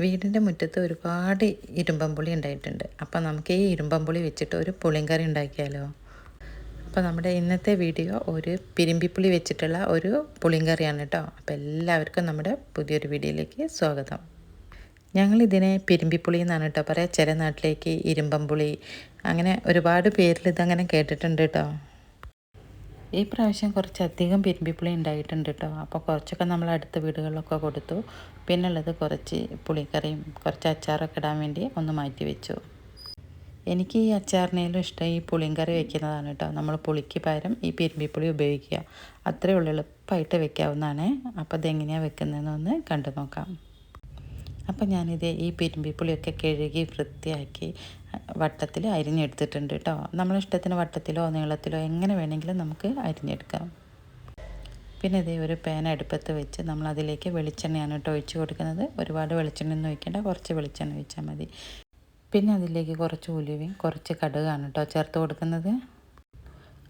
വീടിന്റെ മുറ്റത്ത് ഒരുപാട് ഇരുമ്പമ്പുളി ഉണ്ടായിട്ടുണ്ട്. അപ്പോൾ നമുക്ക് ഈ ഇരുമ്പമ്പുളി വെച്ചിട്ട് ഒരു പുളിങ്കറി ഉണ്ടാക്കിയാലോ? അപ്പോൾ നമ്മുടെ ഇന്നത്തെ വീഡിയോ ഒരു പിരിമ്പിപ്പുളി വെച്ചിട്ടുള്ള ഒരു പുളിങ്കറിയാണ് കേട്ടോ അപ്പോൾ എല്ലാവർക്കും നമ്മുടെ പുതിയൊരു വീഡിയോയിലേക്ക് സ്വാഗതം. ഞങ്ങളിതിനെ പിരിമ്പിപ്പുളി എന്നാണ് കേട്ടോ പറയാം. ചില നാട്ടിലേക്ക് ഇരുമ്പമ്പുളി അങ്ങനെ ഒരുപാട് പേരിൽ ഇതങ്ങനെ കേട്ടിട്ടുണ്ട് കേട്ടോ ഈ പ്രാവശ്യം കുറച്ചധികം പിരിമ്പിപ്പുളി ഉണ്ടായിട്ടുണ്ട് കേട്ടോ. അപ്പോൾ കുറച്ചൊക്കെ നമ്മൾ അടുത്ത വീടുകളിലൊക്കെ കൊടുത്തു. പിന്നെ ഉള്ളത് കുറച്ച് പുളിക്കറിയും കുറച്ച് അച്ചാറൊക്കെ ഇടാൻ വേണ്ടി ഒന്ന് മാറ്റി വെച്ചു. എനിക്ക് ഈ അച്ചാറിനേലും ഇഷ്ടം ഈ പുളിങ്കറി വെക്കുന്നതാണ് കേട്ടോ. നമ്മൾ പുളിക്ക് പകരം ഈ പിരിമ്പിപ്പുളി ഉപയോഗിക്കുക. അത്രയേ ഉള്ളൂ എളുപ്പമായിട്ട് വെക്കാവുന്നതാണ്. അപ്പോൾ അതെങ്ങനെയാണ് വെക്കുന്നതെന്ന് ഒന്ന് കണ്ടു നോക്കാം അപ്പോൾ ഞാനിത് ഈ പിരിമ്പിപ്പുളിയൊക്കെ കഴുകി വൃത്തിയാക്കി വട്ടത്തിൽ അരിഞ്ഞെടുത്തിട്ടുണ്ട് കേട്ടോ നമ്മളിഷ്ടത്തിന് വട്ടത്തിലോ നീളത്തിലോ എങ്ങനെ വേണമെങ്കിലും നമുക്ക് അരിഞ്ഞെടുക്കാം. പിന്നെ ഇതേ ഒരു പാൻ അടുപ്പത്ത് വെച്ച് നമ്മൾ അതിലേക്ക് വെളിച്ചെണ്ണയാണ് കേട്ടോ ഒഴിച്ച് കൊടുക്കുന്നത്. ഒരുപാട് വെളിച്ചെണ്ണ ഒന്നും ഒഴിക്കേണ്ട കുറച്ച് വെളിച്ചെണ്ണ ഒഴിച്ചാൽ മതി. പിന്നെ അതിലേക്ക് കുറച്ച് ഉലുവയും കുറച്ച് കടുകാണ് കേട്ടോ ചേർത്ത് കൊടുക്കുന്നത്.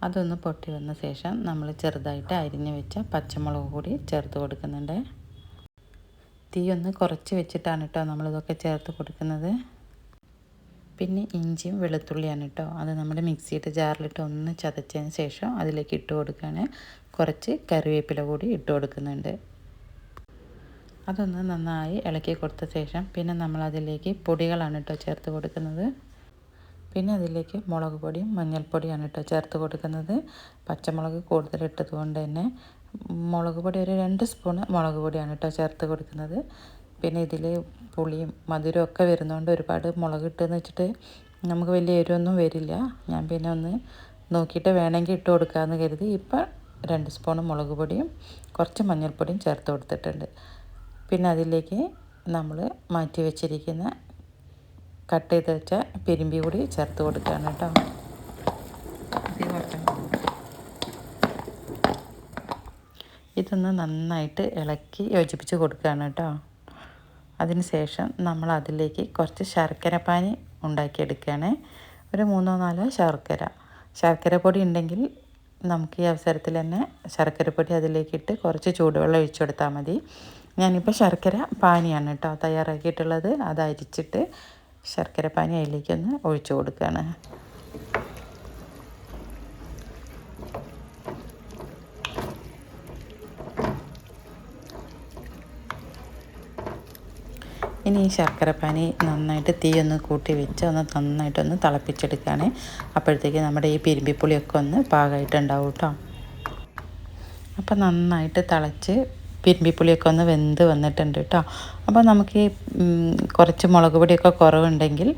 അതൊന്ന് പൊട്ടി വന്ന ശേഷം നമ്മൾ ചെറുതായിട്ട് അരിഞ്ഞ് വെച്ച പച്ചമുളക് കൂടി ചേർത്ത് കൊടുക്കുന്നുണ്ട്. തീ ഒന്ന് കുറച്ച് വെച്ചിട്ടാണ് കേട്ടോ നമ്മളിതൊക്കെ ചേർത്ത് കൊടുക്കുന്നത്. പിന്നെ ഇഞ്ചിയും വെളുത്തുള്ളിയാണ് കേട്ടോ അത് നമ്മുടെ മിക്സിയുടെ ജാറിലിട്ട് ഒന്ന് ചതച്ചതിന് ശേഷം അതിലേക്ക് ഇട്ട് കൊടുക്കുകയാണ്. കുറച്ച് കറിവേപ്പില കൂടി ഇട്ട് കൊടുക്കുന്നുണ്ട്. അതൊന്ന് നന്നായി ഇളക്കി കൊടുത്ത ശേഷം പിന്നെ നമ്മളതിലേക്ക് പൊടികളാണ് കേട്ടോ ചേർത്ത് കൊടുക്കുന്നത്. പിന്നെ അതിലേക്ക് മുളക് പൊടിയും മഞ്ഞൾപ്പൊടിയാണ് കേട്ടോ ചേർത്ത് കൊടുക്കുന്നത്. പച്ചമുളക് കൂടുതലിട്ടത് കൊണ്ട് തന്നെ മുളക് പൊടി ഒരു രണ്ട് സ്പൂണ് മുളക് പൊടിയാണ് കേട്ടോ ചേർത്ത് കൊടുക്കുന്നത്. പിന്നെ ഇതിൽ പുളിയും മധുരവും ഒക്കെ വരുന്നതുകൊണ്ട് ഒരുപാട് മുളക് ഇട്ടെന്ന് വെച്ചിട്ട് നമുക്ക് വലിയ എരിവൊന്നും വരില്ല. ഞാൻ പിന്നെ ഒന്ന് നോക്കിയിട്ട് വേണമെങ്കിൽ ഇട്ട് കൊടുക്കാമെന്ന് കരുതി ഇപ്പം രണ്ട് സ്പൂൺ മുളക് പൊടിയും കുറച്ച് മഞ്ഞൾപ്പൊടിയും ചേർത്ത് കൊടുത്തിട്ടുണ്ട്. പിന്നെ അതിലേക്ക് നമ്മൾ മാറ്റി വെച്ചിരിക്കുന്ന കട്ട് ചെയ്ത് വെച്ച പെരുമ്പി കൂടി ചേർത്ത് കൊടുക്കുകയാണ് കേട്ടോ. ഇതൊന്ന് നന്നായിട്ട് ഇളക്കി യോജിപ്പിച്ച് കൊടുക്കുകയാണ് കേട്ടോ. അതിനുശേഷം നമ്മൾ അതിലേക്ക് കുറച്ച് ശർക്കര പാനി ഉണ്ടാക്കിയെടുക്കുകയാണ്. ഒരു മൂന്നോ നാലോ ശർക്കര. ശർക്കര പൊടി ഉണ്ടെങ്കിൽ നമുക്ക് ഈ അവസരത്തിൽ തന്നെ ശർക്കരപ്പൊടി അതിലേക്കിട്ട് കുറച്ച് ചൂടുവെള്ളം ഒഴിച്ചു കൊടുത്താൽ മതി. ഞാനിപ്പോൾ ശർക്കര പാനിയാണ് കേട്ടോ തയ്യാറാക്കിയിട്ടുള്ളത്. അത് അരിച്ചിട്ട് ശർക്കര പാനി അതിലേക്കൊന്ന് ഒഴിച്ചു കൊടുക്കുകയാണ്. ഇനി ഈ ശർക്കരപ്പാനി നന്നായിട്ട് തീ ഒന്ന് കൂട്ടി വെച്ച് ഒന്ന് നന്നായിട്ടൊന്ന് തിളപ്പിച്ചെടുക്കുകയാണ്. അപ്പോഴത്തേക്ക് നമ്മുടെ ഈ പിരിമ്പിപ്പുളിയൊക്കെ ഒന്ന് പാകമായിട്ടുണ്ടാവും കേട്ടോ. അപ്പം നന്നായിട്ട് തിളച്ച് പിരിമ്പിപ്പുളിയൊക്കെ ഒന്ന് വെന്ത് വന്നിട്ടുണ്ട് കേട്ടോ. അപ്പോൾ നമുക്ക് ഈ കുറച്ച് മുളക് പൊടിയൊക്കെ കുറവുണ്ടെങ്കിൽ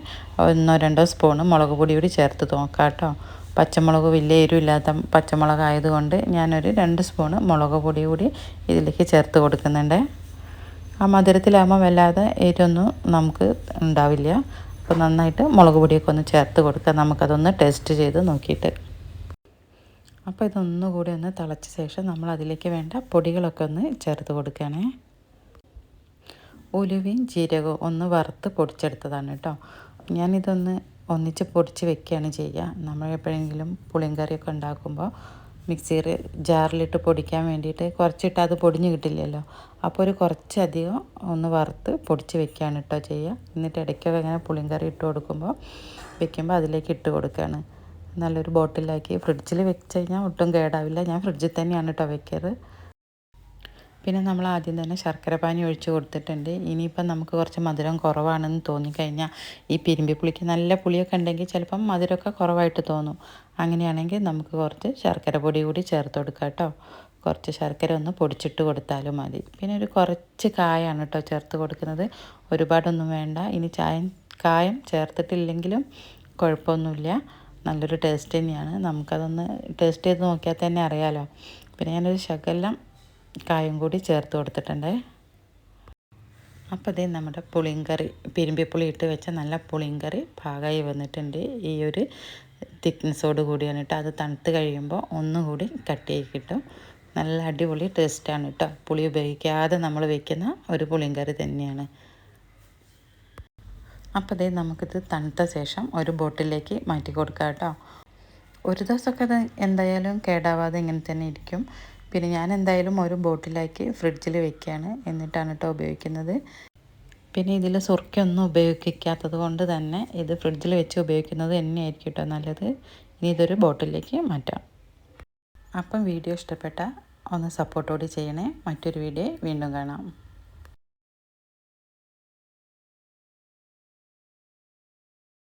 ഒന്നോ രണ്ടോ സ്പൂണ് മുളക് പൊടി കൂടി ചേർത്ത് നോക്കാം കേട്ടോ. പച്ചമുളക് വലിയ എരിവില്ലാത്ത പച്ചമുളക് ആയതുകൊണ്ട് ഞാനൊരു രണ്ട് സ്പൂണ് മുളക് പൊടി കൂടി ഇതിലേക്ക് ചേർത്ത് കൊടുക്കുന്നുണ്ട്. ആ മധുരത്തിലാകുമ്പോൾ വല്ലാതെ എരിവൊന്നും നമുക്ക് ഉണ്ടാവില്ല. അപ്പോൾ നന്നായിട്ട് മുളക് പൊടിയൊക്കെ ഒന്ന് ചേർത്ത് കൊടുക്കുക നമുക്കതൊന്ന് ടേസ്റ്റ് ചെയ്ത് നോക്കിയിട്ട്. അപ്പോൾ ഇതൊന്നുകൂടി ഒന്ന് തിളച്ച ശേഷം നമ്മൾ അതിലേക്ക് വേണ്ട പൊടികളൊക്കെ ഒന്ന് ചേർത്ത് കൊടുക്കുകയാണേ. ഉലുവയും ജീരകവും ഒന്ന് വറുത്ത് പൊടിച്ചെടുത്തതാണ് കേട്ടോ. ഞാനിതൊന്ന് ഒന്നിച്ച് പൊടിച്ച് വെക്കുകയാണ് ചെയ്യുക. നമ്മൾ എപ്പോഴെങ്കിലും പുളിങ്കറിയൊക്കെ ഉണ്ടാക്കുമ്പോൾ മിക്സിയിൽ ജാറിലിട്ട് പൊടിക്കാൻ വേണ്ടിയിട്ട് കുറച്ചിട്ട് അത് പൊടിഞ്ഞ് കിട്ടില്ലല്ലോ. അപ്പോൾ ഒരു കുറച്ചധികം ഒന്ന് വറുത്ത് പൊടിച്ച് വെക്കുകയാണ് കേട്ടോ ചെയ്യുക. എന്നിട്ട് ഇടയ്ക്കൊക്കെ ഇങ്ങനെ പുളിങ്കറി ഇട്ട് കൊടുക്കുമ്പോൾ വെക്കുമ്പോൾ അതിലേക്ക് ഇട്ട് കൊടുക്കുകയാണ്. നല്ലൊരു ബോട്ടിലാക്കി. ഫ്രിഡ്ജിൽ വെച്ച് കഴിഞ്ഞാൽ ഒട്ടും കേടാവില്ല. ഞാൻ ഫ്രിഡ്ജിൽ തന്നെയാണ് കേട്ടോ വെക്കാറ് പിന്നെ നമ്മൾ ആദ്യം തന്നെ ശർക്കര പാനി ഒഴിച്ച് കൊടുത്തിട്ടുണ്ട്. ഇനിയിപ്പം നമുക്ക് കുറച്ച് മധുരം കുറവാണെന്ന് തോന്നിക്കഴിഞ്ഞാൽ ഈ പിരിമ്പിപ്പുളിക്ക് നല്ല പുളിയൊക്കെ ഉണ്ടെങ്കിൽ ചിലപ്പം മധുരമൊക്കെ കുറവായിട്ട് തോന്നും. അങ്ങനെയാണെങ്കിൽ നമുക്ക് കുറച്ച് ശർക്കര പൊടി കൂടി ചേർത്ത് കൊടുക്കാം കേട്ടോ കുറച്ച് ശർക്കര ഒന്ന് പൊടിച്ചിട്ട് കൊടുത്താലും മതി. പിന്നെ ഒരു കുറച്ച് കായാണ് കേട്ടോ ചേർത്ത് കൊടുക്കുന്നത്. ഒരുപാടൊന്നും വേണ്ട. ഇനി ചായം കായം ചേർത്തിട്ടില്ലെങ്കിലും കുഴപ്പമൊന്നുമില്ല. നല്ലൊരു ടേസ്റ്റ് തന്നെയാണ്. നമുക്കതൊന്ന് ടേസ്റ്റ് ചെയ്ത് നോക്കിയാൽ തന്നെ അറിയാലോ. പിന്നെ ഞാനൊരു ശകലം കായം കൂടി ചേർത്ത് കൊടുത്തിട്ടുണ്ട്. അപ്പോൾ ഇതേ നമ്മുടെ പുളിങ്കറി പിരിമ്പിപ്പുളി ഇട്ട് വെച്ച നല്ല പുളിങ്കറി പാകമായി വന്നിട്ടുണ്ട്. ഈ ഒരു തിക്നെസ്സോട് കൂടിയാണ് കേട്ടോ. അത് തണുത്ത് കഴിയുമ്പോൾ ഒന്നുകൂടി കട്ടിയായി കിട്ടും. നല്ല അടിപൊളി ടേസ്റ്റാണ് കേട്ടോ. പുളി ഉപയോഗിക്കാതെ നമ്മൾ വെക്കുന്ന ഒരു പുളിങ്കറി തന്നെയാണ്. അപ്പോൾ ഇതേ നമുക്കിത് തണുത്ത ശേഷം ഒരു ബോട്ടിലേക്ക് മാറ്റി കൊടുക്കാം കേട്ടോ. ഒരു ദിവസമൊക്കെ അത് എന്തായാലും കേടാവാതെ ഇങ്ങനെ തന്നെ ഇരിക്കും. പിന്നെ ഞാൻ എന്തായാലും ഒരു ബോട്ടിലാക്കി ഫ്രിഡ്ജിൽ വെക്കുകയാണ് എന്നിട്ടാണ് കേട്ടോ ഉപയോഗിക്കുന്നത്. പിന്നെ ഇതിൽ സുർക്കൊന്നും ഉപയോഗിക്കാത്തത് കൊണ്ട് തന്നെ ഇത് ഫ്രിഡ്ജിൽ വെച്ച് ഉപയോഗിക്കുന്നത് തന്നെയായിരിക്കും കേട്ടോ നല്ലത്. ഇനി ഇതൊരു ബോട്ടിലേക്ക് മാറ്റാം. അപ്പം വീഡിയോ ഇഷ്ടപ്പെട്ട ഒന്ന് സപ്പോർട്ടോടെ ചെയ്യണേ. മറ്റൊരു വീഡിയോ വീണ്ടും കാണാം.